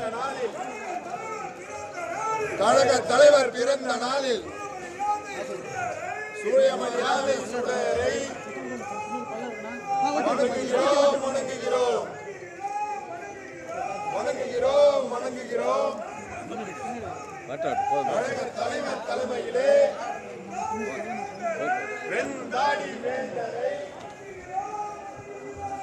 பிறந்த நாளில். கழக தலைவர் பிறந்த நாளில். சூரியமணியாக சுடரை வணங்குகிறோம் வணங்குகிறோம். வணங்குகிறோம் வணங்குகிறோம். கழக தலைவர் தலைமையிலே வெண்தாடி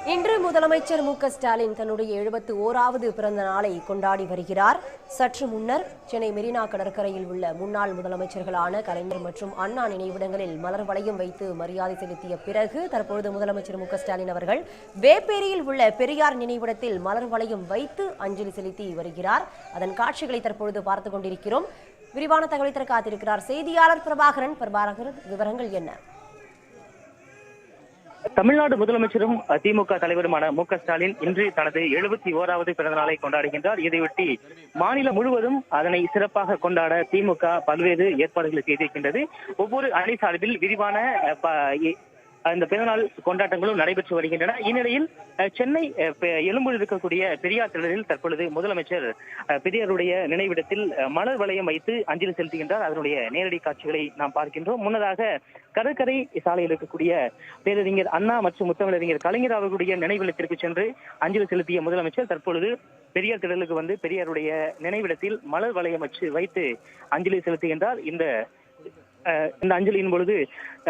இன்று முதலமைச்சர் மு க ஸ்டாலின் தன்னுடைய எழுபத்து ஓராவது பிறந்த நாளை கொண்டாடி வருகிறார். சற்று முன்னர் சென்னை மெரினா கடற்கரையில் உள்ள முன்னாள் முதலமைச்சர்களான கலைஞர் மற்றும் அண்ணா நினைவிடங்களில் மலர் வளையம் வைத்து மரியாதை செலுத்திய பிறகு தற்பொழுது முதலமைச்சர் மு க ஸ்டாலின் அவர்கள் வேப்பேரியில் உள்ள பெரியார் நினைவிடத்தில் மலர் வளையம் வைத்து அஞ்சலி செலுத்தி வருகிறார். அதன் காட்சிகளை தற்பொழுது பார்த்துக் கொண்டிருக்கிறோம். விரிவான தகவலை தர காத்திருக்கிறார் செய்தியாளர் பிரபாகரன். பிரபாகரன் விவரங்கள் என்ன? தமிழ்நாடு முதலமைச்சரும் திமுக தலைவருமான மு ஸ்டாலின் இன்று தனது எழுபத்தி ஓராவது பிறந்த நாளை கொண்டாடுகின்றார். இதையொட்டி மாநிலம் முழுவதும் அதனை சிறப்பாக கொண்டாட திமுக பல்வேறு ஏற்பாடுகளை செய்திருக்கின்றது. ஒவ்வொரு அணி சார்பில் விரிவான இந்த பிறநாள் அந்த கொண்டாட்டங்களும் நடைபெற்று வருகின்றன. இந்நிலையில் சென்னை பெ- எழும்பூர் இருக்கக்கூடிய பெரியார் திடலில் தற்பொழுது முதலமைச்சர் அஹ், பெரியாருடைய நினைவிடத்தில் மலர் வளையம் வைத்து அஞ்சலி செலுத்துகின்றார். அதனுடைய நேரடி காட்சிகளை நாம் பார்க்கின்றோம். முன்னதாக கடற்கரை சாலையில் இருக்கக்கூடிய பேரறிஞர் அண்ணா மற்றும் முத்தமிழறிஞர் கலைஞர் அவர்களுடைய நினைவிடத்திற்கு சென்று அஞ்சலி செலுத்திய முதலமைச்சர் தற்பொழுது பெரியார் திடலுக்கு வந்து பெரியாருடைய நினைவிடத்தில் மலர் வளையம் வச்சு வைத்து அஞ்சலி செலுத்துகின்றார். இந்த இந்த அஞ்சலியின் பொழுது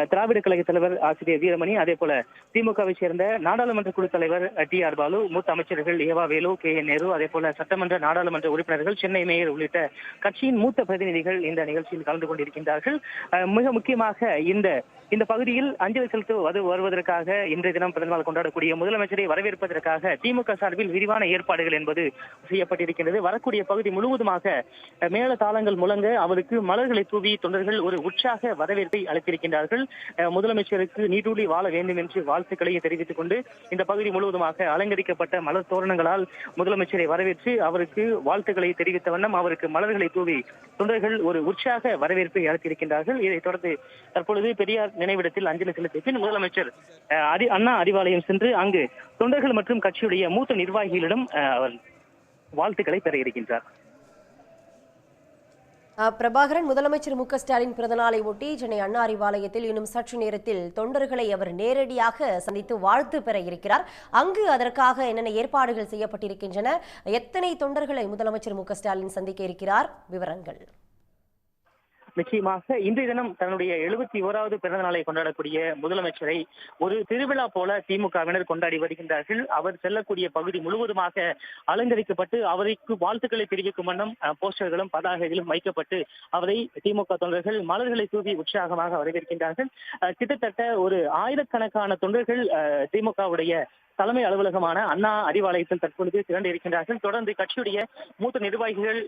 திராவிட கழக தலைவர் ஆசிரியர் வீரமணி அதே போல திமுகவை சேர்ந்த நாடாளுமன்ற குழு தலைவர் டி ஆர் பாலு மூத்த அமைச்சர்கள் ஏவா வேலு கே என் நேரு அதே போல சட்டமன்ற நாடாளுமன்ற உறுப்பினர்கள் சென்னை மேயர் உள்ளிட்ட கட்சியின் மூத்த பிரதிநிதிகள் இந்த நிகழ்ச்சியில் கலந்து கொண்டிருக்கின்றார்கள். மிக முக்கியமாக இந்த இந்த பகுதியில் அஞ்சலி செலுத்த வது- வருவதற்காக இன்றைய தினம் பிறந்தநாள் கொண்டாடக்கூடிய முதலமைச்சரை வரவேற்பதற்காக திமுக சார்பில் விரிவான ஏற்பாடுகள் என்பது செய்யப்பட்டிருக்கின்றது. வரக்கூடிய பகுதி முழுவதுமாக மேல தாளங்கள் முழங்க அவருக்கு மலர்களை தூவி தொண்டர்கள் ஒரு உற்சாக உற்சாக வரவேற்பை அளித்திருக்கின்றார்கள். முதலமைச்சருக்கு நீடூழி வாழ வேண்டும் என்று வாழ்த்துக்களையும் தெரிவித்துக் கொண்டு இந்த பகுதி முழுவதுமாக அலங்கரிக்கப்பட்ட மலர் தோரணங்களால் முதலமைச்சரை வரவேற்று அவருக்கு வாழ்த்துக்களை தெரிவித்த வண்ணம் அவருக்கு மலர்களை தூவி தொண்டர்கள் ஒரு உற்சாக வரவேற்பை அளித்திருக்கின்றார்கள். இதைத் தொடர்ந்து தற்பொழுது பெரியார் நினைவிடத்தில் அஞ்சலி செலுத்திய பின் முதலமைச்சர் அண்ணா அறிவாலயம் சென்று அங்கு தொண்டர்கள் மற்றும் கட்சியுடைய மூத்த நிர்வாகிகளிடம் அவர் வாழ்த்துக்களை பெற இருக்கின்றார். பிரபாகரன் முதலமைச்சர் மு க ஸ்டாலின் பிறந்தநாளை ஒட்டி சென்னை அண்ணா அறிவாலயத்தில் இன்னும் சற்று நேரத்தில் தொண்டர்களை அவர் நேரடியாக சந்தித்து வாழ்த்து பெற இருக்கிறார். அங்கு அதற்காக என்னென்ன ஏற்பாடுகள் செய்யப்பட்டிருக்கின்றன? எத்தனை தொண்டர்களை முதலமைச்சர் மு க ஸ்டாலின் சந்திக்க இருக்கிறார்? விவரங்கள். நிச்சயமாக இன்றைய தினம் தன்னுடைய எழுபத்தி ஓராவது பிறந்த நாளை கொண்டாடக்கூடிய முதலமைச்சரை ஒரு திருவிழா போல திமுகவினர் கொண்டாடி வருகின்றார்கள். அவர் செல்லக்கூடிய பகுதி முழுவதுமாக அலங்கரிக்கப்பட்டு அவருக்கு வாழ்த்துக்களை தெரிவிக்கும் வண்ணம் போஸ்டர்களும் பதாகைகளும் வைக்கப்பட்டு அவரை திமுக தொண்டர்கள் மலர்களை தூவி உற்சாகமாக வரவேற்கின்றார்கள். கிட்டத்தட்ட ஒரு ஆயிரக்கணக்கான தொண்டர்கள் திமுகவுடைய தலைமை அலுவலகமான அண்ணா அறிவாலயத்தில் தற்பொழுது திரண்டு இருக்கின்றார்கள். தொடர்ந்து கட்சியுடைய மூத்த நிர்வாகிகள்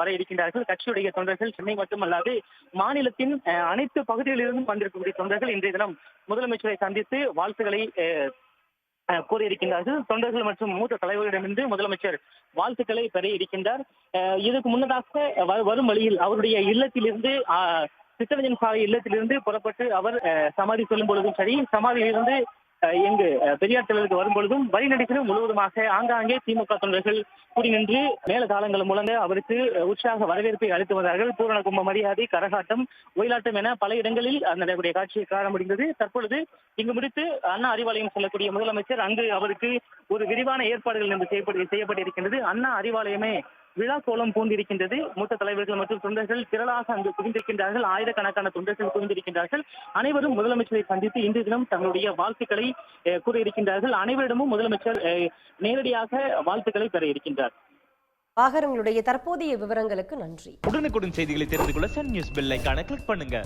வர இருக்கின்றார்கள். கட்சியுடைய தொண்டர்கள் சென்னை மட்டுமல்லாது மாநிலத்தின் அனைத்து பகுதிகளிலிருந்தும் வந்திருக்கக்கூடிய தொண்டர்கள் இன்றைய தினம் முதலமைச்சரை சந்தித்து வாழ்த்துக்களை கூறியிருக்கின்றார்கள். தொண்டர்கள் மற்றும் மூத்த தலைவர்களிடமிருந்து முதலமைச்சர் வாழ்த்துக்களை பெற இருக்கின்றார். இதுக்கு இதற்கு முன்னதாக வரும் வழியில் அவருடைய இல்லத்திலிருந்து சித்தரஞ்சன் சாலை இல்லத்திலிருந்து புறப்பட்டு அவர் சமாதி சொல்லும் பொழுதும் சரி சமாதியிலிருந்து இங்கு பெரியார் திடலுக்கு வரும்பொழுதும் வழிநடிகளும் முழுவதுமாக ஆங்காங்கே திமுக தொண்டர்கள் கூடி நின்று மேல தாளங்கள் முழங்க அவருக்கு உற்சாக வரவேற்பை அளித்து வந்தார்கள். பூரண கும்ப மரியாதை கரகாட்டம் ஒயிலாட்டம் என பல இடங்களில் அந்த நடக்கூடிய காட்சியை காண முடிந்தது. தற்பொழுது இங்கு முடித்து அண்ணா அறிவாலயம் செல்லக்கூடிய முதலமைச்சர் அங்கு அவருக்கு ஒரு விரிவான ஏற்பாடுகள் செய்யப்பட்டிருக்கின்றது. அண்ணா அறிவாலயமே விழா கோலம் பூண்டிருக்கின்றது. மூத்த தலைவர்கள் மற்றும் தொண்டர்கள் திரளாக அங்கு குவிந்திருக்கின்றார்கள். ஆயிரக்கணக்கான தொண்டர்கள் குவிந்திருக்கின்றார்கள். அனைவரும் முதலமைச்சரை சந்தித்து இன்று தினம் தங்களுடைய வாழ்த்துக்களை அஹ், கூற இருக்கின்றார்கள் அனைவரிடமும் முதலமைச்சர் நேரடியாக வாழ்த்துக்களை பெற இருக்கின்றார். பிரபாகரனுடைய தற்போதைய விவரங்களுக்கு நன்றி. உடனுக்குடன் செய்திகளை தெரிந்து கொள்ள சன் நியூஸ் பெல் கிளிக் பண்ணுங்க.